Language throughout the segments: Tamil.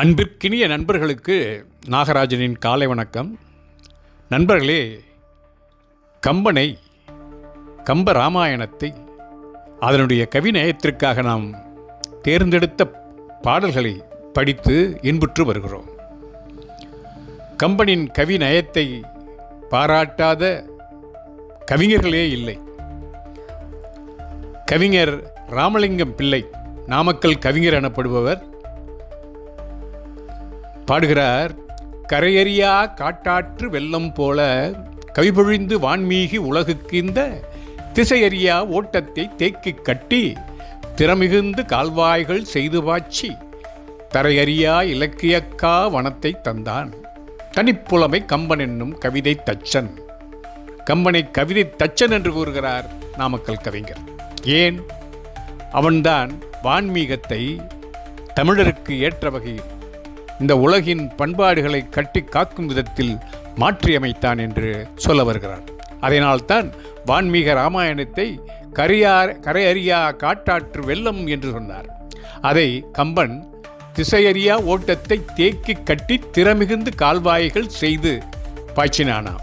அன்பிற்கினிய நண்பர்களுக்கு நாகராஜனின் காலை வணக்கம். நண்பர்களே கம்பனை கம்ப ராமாயணத்தை அதனுடைய கவிநயத்திற்காக நாம் தேர்ந்தெடுத்த பாடல்களை படித்து இன்புற்று வருகிறோம். கம்பனின் கவிநயத்தை பாராட்டாத கவிஞர்களே இல்லை. கவிஞர் ராமலிங்கம் பிள்ளை நாமக்கல் கவிஞர் எனப்படுபவர் பாடுகிறார் கரையறியா காட்டாற்று வெள்ளம் போல கவிபொழிந்து வான்மீகி உலகுக்கு இந்த திசையறியா ஓட்டத்தை தேக்கிக் கட்டி திறமிகுந்து கால்வாய்கள் செய்து பாய்ச்சி தரையறியா இலக்கியக்கா வனத்தை தந்தான். தனிப்புலமை கம்பன் என்னும் கவிதை தச்சன். கம்பனை கவிதை தச்சன் என்று கூறுகிறார் நாமக்கல் கவிஞர். ஏன்? அவன்தான் வான்மீகத்தை தமிழருக்கு ஏற்ற வகையில் இந்த உலகின் பண்பாடுகளை கட்டி காக்கும் விதத்தில் மாற்றியமைத்தான் என்று சொல்ல வருகிறார். அதனால்தான் வான்மீக ராமாயணத்தை கரையார் கரையறியா காட்டாற்று வெள்ளம் என்று சொன்னார். அதை கம்பன் திசையறியா ஓட்டத்தை தேக்கி கட்டி திறமிகுந்து கால்வாய்கள் செய்து பாய்ச்சினானாம்.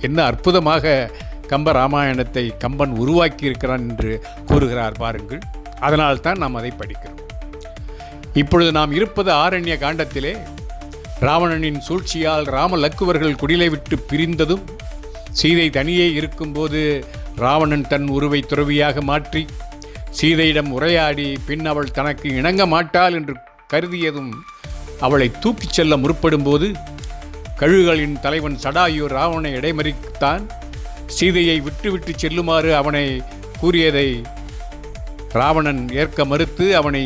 என்ன அற்புதமாக கம்ப ராமாயணத்தை கம்பன் உருவாக்கி இருக்கிறான் என்று கூறுகிறார் பாருங்கள். அதனால்தான் நாம் அதை படிக்கிறோம். இப்பொழுது நாம் இருப்பது ஆரண்ய காண்டத்திலே. ராவணனின் சூழ்ச்சியால் ராம லக்குவர்கள் குடிலை விட்டு பிரிந்ததும் சீதை தனியே இருக்கும்போது ராவணன் தன் உருவை துறவியாக மாற்றி சீதையிடம் உரையாடி பின் அவள் தனக்கு இணங்க மாட்டாள் என்று கருதியதும் அவளை தூக்கிச் செல்ல முற்படும்போது கழுகுகளின் தலைவன் சடாயு ராவணனை இடைமறித்தான். சீதையை விட்டு செல்லுமாறு அவனை கூறியதை ராவணன் ஏற்க மறுத்து அவனை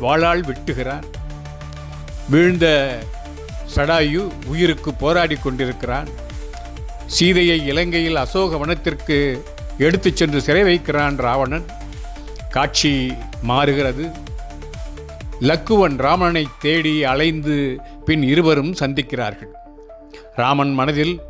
வாளால் வெட்டுகிறான் வீழ்ந்த சடாயு உயிருக்கு போராடி கொண்டிருக்கிறான். சீதையை இலங்கையில் அசோக வனத்திற்கு எடுத்துச் சென்று சிறை வைக்கிறான் ராவணன். காட்சி மாறுகிறது. லக்குவன் ராமனை தேடி அலைந்து பின் இருவரும் சந்திக்கிறார்கள். ராமன் மனதில்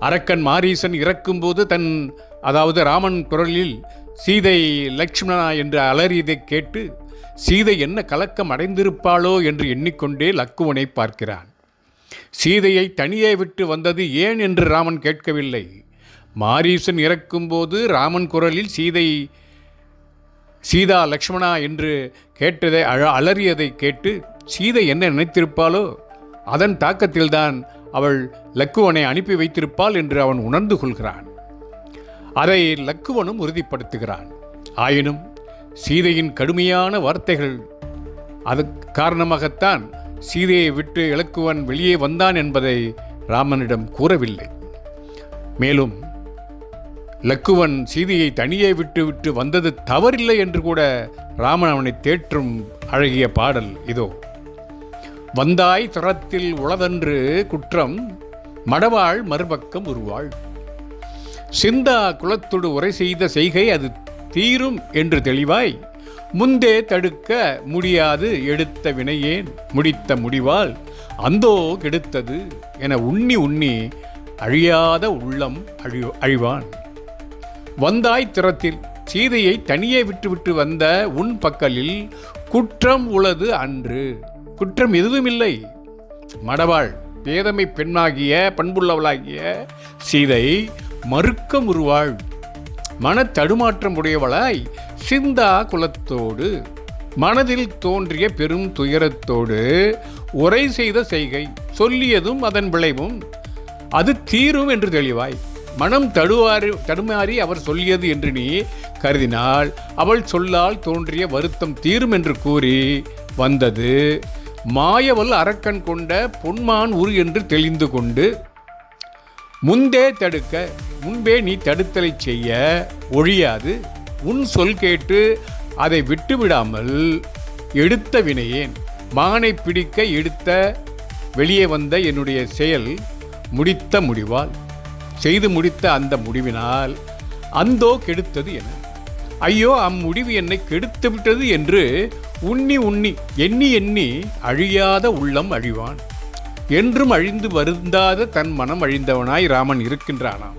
அரக்கன் மாரீசன் இறக்கும்போது தன் அதாவது ராமன் குரலில் சீதை லக்ஷ்மணா என்று அலறியதைக் கேட்டு சீதை என்ன கலக்கம் அடைந்திருப்பாளோ என்று எண்ணிக்கொண்டே லக்குவனை பார்க்கிறான். சீதையை தனியே விட்டு வந்தது ஏன் என்று ராமன் கேட்கவில்லை. மாரீசன் இறக்கும்போது ராமன் குரலில் சீதை சீதா லக்ஷ்மணா என்று கேட்டதை அழ அலறியதை கேட்டு சீதை என்ன நினைத்திருப்பாளோ? அதன் தாக்கத்தில்தான் அவள் லக்குவனை அனுப்பி வைத்திருப்பாள் என்று அவன் உணர்ந்து கொள்கிறான். அதை லக்குவனும் உறுதிப்படுத்துகிறான். ஆயினும் சீதையின் கடுமையான வார்த்தைகள். அது காரணமாகத்தான் சீதையை விட்டு இலக்குவன் வெளியே வந்தான் என்பதை ராமனிடம் கூறவில்லை. மேலும் லக்குவன் சீதையை தனியே விட்டு விட்டு வந்தது தவறில்லை என்று கூட ராமன் அவனை தேற்றும் அழகிய பாடல் இதோ. வந்தாய் தரத்தில் உளதன்று குற்றம் மடவாள் மறுபக்கம் உருவாள். சிந்தா குலத்தோடு உரை செய்த செய்கை அது தீரும் என்று தெளிவாய் முந்தே தடுக்க முடியாது எடுத்த வினையேன் முடித்த முடிவால் அந்தோ கெடுத்தது என உண்ணி உண்ணி அழியாத உள்ளம் அழி அழிவான். வந்தாய் திறத்தில் சீதையை தனியே விட்டுவிட்டு வந்த உன் பக்கலில் குற்றம் உளது அன்று. குற்றம் எதுவுமில்லை. மடவாள் பேதமை பெண்ணாகிய பண்புள்ளவளாகிய சீதை மறுக்க உருவாள். மன தடுமாற்றம் உடையவளாய் சிந்தா குலத்தோடு மனதில் தோன்றிய பெரும் துயரத்தோடு உரை செய்த செய்கை சொல்லியதும் அதன் விளைவும் அது தீரும் என்று தெளிவாய். மனம் தடுவாறு தடுமாறி அவர் சொல்லியது என்று நீ கருதினால் அவள் சொல்லால் தோன்றிய வருத்தம் தீரும் என்று கூறி வந்தது. மாயவல் அரக்கன் கொண்ட பொன்மான் உரு என்று தெளிந்து கொண்டு முந்தே தடுக்க முன்பே நீ தடுத்தலை செய்ய ஒழியாது. உன் சொல் கேட்டு அதை விட்டுவிடாமல் எடுத்த வினையேன். மானை பிடிக்க எடுத்த வெளியே வந்த என்னுடைய செயல் முடித்த முடிவால் செய்து முடித்த அந்த முடிவினால் அந்தோ கெடுத்தது என. ஐயோ அம்முடிவு என்னை கெடுத்து விட்டது என்று உண்ணி உண்ணி எண்ணி எண்ணி அழியாத உள்ளம் அழிவான். என்றும் அழிந்து வருந்தாத தன் மனம் அழிந்தவனாய் ராமன் இருக்கின்றானாம்.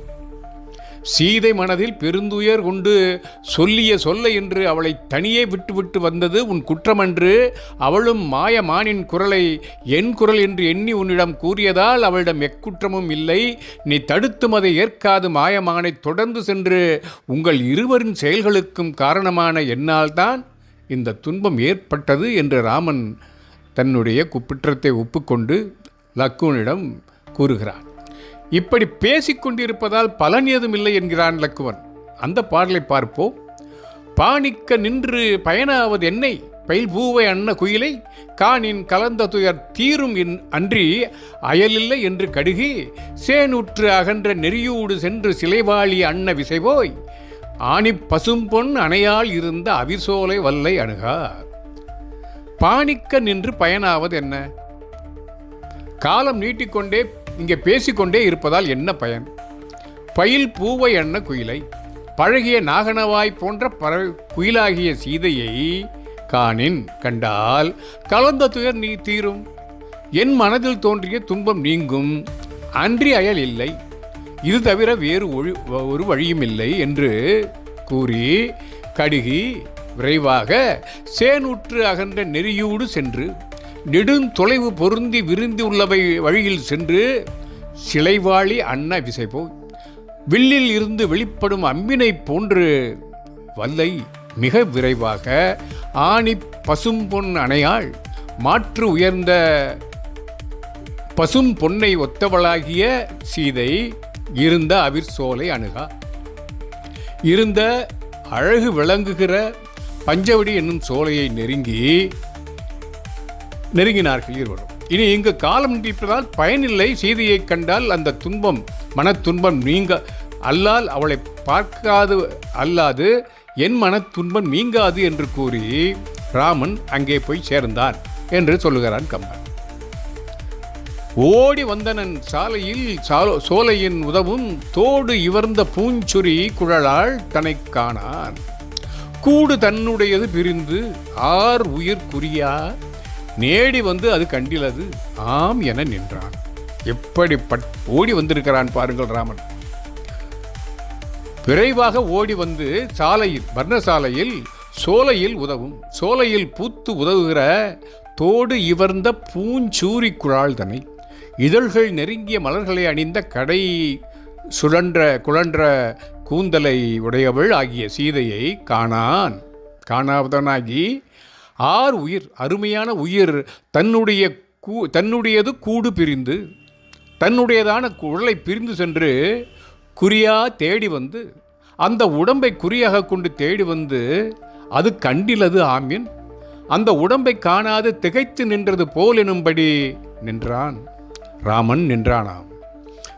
சீதை மனதில் பெருந்துயர் கொண்டு சொல்லிய சொல்ல என்று அவளை தனியே விட்டுவிட்டு வந்தது உன் குற்றமன்று. அவளும் மாயமானின் குரலை என் குரல் என்று எண்ணி உன்னிடம் கூறியதால் அவளிடம் எக்குற்றமும் இல்லை. நீ தடுத்தும் அதை ஏற்காது மாயமானை தொடர்ந்து சென்று உங்கள் இருவரின் செயல்களுக்கும் காரணமான என்னால்தான் இந்த துன்பம் ஏற்பட்டது என்று ராமன் தன்னுடைய குப்பிற்றத்தை ஒப்புக்கொண்டு லக்குவனிடம் கூறுகிறான் இப்படி பேசிக்கொண்டிருப்பதால் பலன் ஏதும் இல்லை என்கிறான் லக்குவன். அந்த பாடலை பார்ப்போம். பாணிக்க நின்று பயனாவது என்னை பயில் பூவை அன்ன குயிலை காணின் கலந்த துயர் தீரும் இன் அன்றி அயலில்லை என்று கடுகி சேனுற்று அகன்ற நெறியூடு சென்று சிலைவாளி அன்ன விசைபோய் ஆணி பசும்பொன் அணையால் இருந்த அவிசோலை வல்லை அணுகா பாணிக்க நின்று பயனாவது என்ன காலம் நீட்டிக்கொண்டே இங்கே பேசிக்கொண்டே இருப்பதால் என்ன பயன்? பயில் பூவை எண்ண குயிலை பழகிய நாகனவாய் போன்ற பறவை குயிலாகிய சீதையை காணின் கண்டால் கலந்த துயர் நீ தீரும். என் மனதில் தோன்றிய துன்பம் நீங்கும். அன்றி அயல் இல்லை. இது தவிர வேறு ஒழி ஒரு வழியும் இல்லை என்று கூறி கடுகி விரைவாக சேனுற்று அகன்ற நெறியூடு சென்று நெடுந்தொலைவு பொருந்தி விருந்தி உள்ளவை வழியில் சென்று சிலைவாளி அன்ன விசை போய் வில்லில் இருந்து வெளிப்படும் அம்பினை போன்று வல்லை மிக விரைவாக ஆணி பசும்பொன் அணையாள் மாற்று உயர்ந்த பசும் பொன்னை ஒத்தவளாகிய சீதை இருந்த அவிர் சோலை அணுகா. இருந்த அழகு விளங்குகிற பஞ்சவடி என்னும் சோலையை நெருங்கி நெருங்கினார்கள் இருவரும் இனி இங்கு காலம் நீட்டிப்பதால் பயனில்லை. சீதையை கண்டால் அந்த துன்பம் மன துன்பம் நீங்க அல்லால் அவளை பார்க்காது அல்லாது என் மன துன்பம் நீங்காது என்று கூறி ராமன் அங்கே போய் சேர்ந்தான் என்று சொல்லுகிறான் கம்பன். ஓடி வந்தனன் சாலையில் சாலோ சோலையின் உதவும் தோடு இவர்ந்த பூஞ்சுரி குழலால் தன்னை காணான் கூடு தன்னுடையது பிரிந்து ஆர் உயிர் குறியா நேடி வந்து அது கண்டிலது ஆம் என நின்றான். எப்படி பட் ஓடி வந்திருக்கிறான் பாருங்கள் ராமன். விரைவாக ஓடி வந்து சாலையில் வர்ணசாலையில் சோலையில் உதவும் சோலையில் பூத்து உதவுகிற தோடு இவர்ந்த பூஞ்சூரி குழாள்தனை இதழ்கள் நெருங்கிய மலர்களை அணிந்த கடை சுழன்ற குழன்ற கூந்தலை உடையவள் ஆகிய சீதையை காணான். காணாவதனாகி ஆர் உயிர் அருமையான உயிர் தன்னுடைய கூ தன்னுடையது கூடு பிரிந்து தன்னுடையதான குழலை பிரிந்து சென்று குறியா தேடி வந்து அந்த உடம்பை குறியாக கொண்டு தேடி வந்து அது கண்டிலது ஆமீன். அந்த உடம்பை காணாது திகைத்து நின்றது போல் எனும்படி நின்றான். ராமன் நின்றானாம்.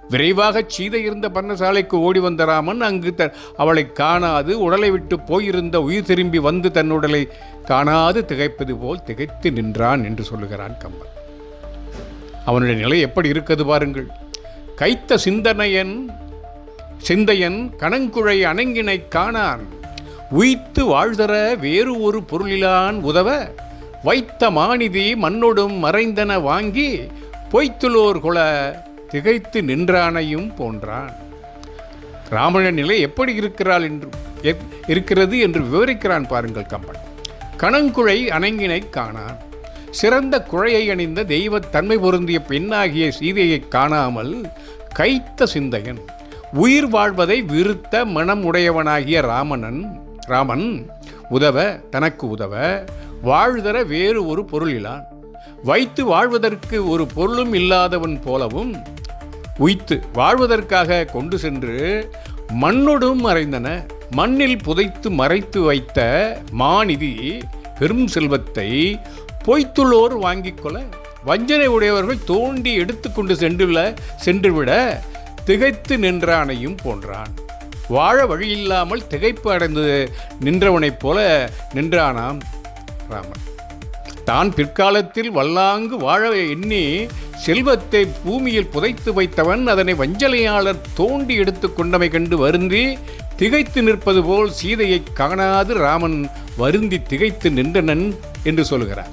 விரைவாக சீதை இருந்த பர்ணசாலைக்கு ஓடி வந்த ராமன் அங்கு த அவளை காணாது உடலை விட்டு போயிருந்த உயிர் திரும்பி வந்து தன் உடலை காணாது திகைப்பது போல் திகைத்து நின்றான் என்று சொல்லுகிறான் கம்பன். அவனுடைய நிலை எப்படி இருக்கிறது பாருங்கள். கைத்த சிந்தனையன் சிந்தையன் கணங்குழை அணங்கினை காணான். உய்த்து வாழ்தர வேறு ஒரு பொருளிலான் உதவ வைத்த மாநிதி மண்ணொடும் மறைந்தன வாங்கி பொய்த்துலோர் குல திகைத்து நின்றானையும் போன்றான். ராமனின் நிலை எப்படி இருக்கிறாள் என்று இருக்கிறது என்று விவரிக்கிறான் பாருங்கள் கம்பன். கணங்குழை அணங்கினை காணான். சிறந்த குழையை அணிந்த தெய்வத் தன்மை பொருந்திய பெண்ணாகிய சீதையை காணாமல் கைத்த சிந்தையன். உயிர் வாழ்வதை விருத்த மனம் உடையவனாகிய ராமனன் ராமன் உதவ தனக்கு உதவ வாழ்தர வேறு ஒரு பொருளிலான். வைத்து வாழ்வதற்கு ஒரு பொருளும் இல்லாதவன் போலவும் உய்த்து வாழ்வதற்காக கொண்டு சென்று மண்ணொடும் மறைந்தன. மண்ணில் புதைத்து மறைத்து வைத்த மாநிதி பெரும் செல்வத்தை பொய்த்துள்ளோர் வாங்கிக் கொள்ள வஞ்சனை உடையவர்கள் தோண்டி எடுத்துக்கொண்டு சென்றுள்ள சென்றுவிட திகைத்து நின்றானையும் போன்றான். வாழ வழியில்லாமல் திகைப்பு அடைந்து நின்றவனைப் போல நின்றானாம் ராமன். தான் பிற்காலத்தில் வல்லாங்கு வாழ எண்ணி செல்வத்தை பூமியில் புதைத்து வைத்தவன் அதனை வஞ்சலையாளர் தோண்டி எடுத்து கொண்டமை கண்டு வருந்தி திகைத்து நிற்பது போல் சீதையை காணாது ராமன் வருந்தி திகைத்து நின்றனன் என்று சொல்கிறார்.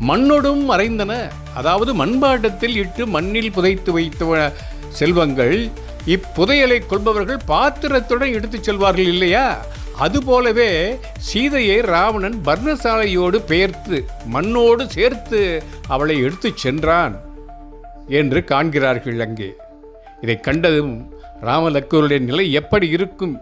மண்ணொடும் மறைந்தன அதாவது மண்பாட்டத்தில் இட்டு மண்ணில் புதைத்து வைத்த செல்வங்கள் இப்புதையலை கொள்பவர்கள் பாத்திரத்துடன் எடுத்துச் செல்வார்கள் இல்லையா? அதுபோலவே சீதையை ராவணன் பர்ணசாலையோடு பெயர்த்து மண்ணோடு சேர்த்து அவளை எடுத்துச் சென்றான். என்று காண்கிறார்கள் அங்கே. இதை கண்டதும் ராமலக்குவருடைய நிலை எப்படி இருக்கும்?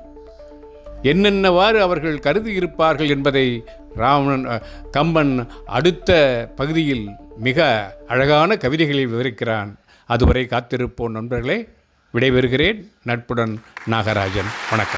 என்னென்னவாறு அவர்கள் கருதி இருப்பார்கள் என்பதை ராவணன் கம்பன் அடுத்த பகுதியில் மிக அழகான கவிதைகளில் விவரிக்கிறான். அதுவரை காத்திருப்போம் நண்பர்களே. விடைபெறுகிறேன். நட்புடன் நாகராஜன். வணக்கம்.